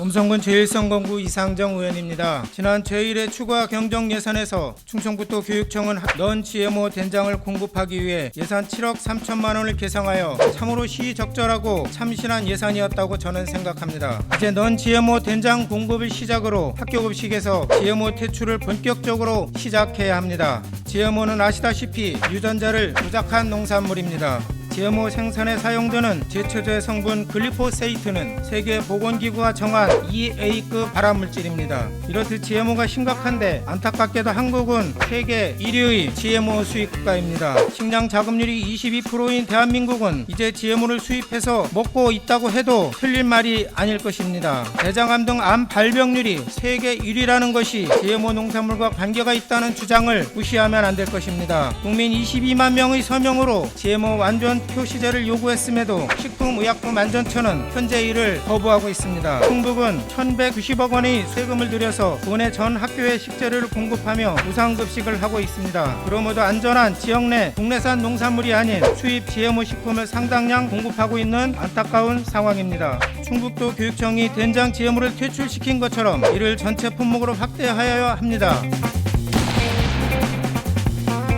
음성군 제1선거구 이상정 의원입니다. 지난 제1회 추가 경정 예산에서 충청북도 교육청은 넌 GMO 된장을 공급하기 위해 예산 7억 3천만 원을 계상하여 참으로 시적절하고 참신한 예산이었다고 저는 생각합니다. 이제 넌 GMO 된장 공급을 시작으로 학교 급식에서 GMO 퇴출을 본격적으로 시작해야 합니다. GMO는 아시다시피 유전자를 조작한 농산물입니다. GMO 생산에 사용되는 제초제 성분 글리포세이트는 세계 보건기구가 정한 EA급 발암물질입니다. 이렇듯 GMO가 심각한데 안타깝게도 한국은 세계 1위의 GMO 수입 국가입니다. 식량 자급률이 22%인 대한민국은 이제 GMO를 수입해서 먹고 있다고 해도 틀린 말이 아닐 것입니다. 대장암 등 암 발병률이 세계 1위라는 것이 GMO 농산물과 관계가 있다는 주장을 무시하면 안 될 것입니다. 국민 22만 명의 서명으로 GMO 완전 표시제를 요구했음에도 식품의약품 안전처는 현재 이를 거부하고 있습니다. 충북은 1,190억 원의 세금을 들여서 국내 전 학교에 식재료를 공급하며 무상급식을 하고 있습니다. 그러므로 안전한 지역 내 국내산 농산물이 아닌 수입 GMO 식품을 상당량 공급하고 있는 안타까운 상황입니다. 충북도 교육청이 된장 GMO를 퇴출시킨 것처럼 이를 전체 품목으로 확대하여야 합니다.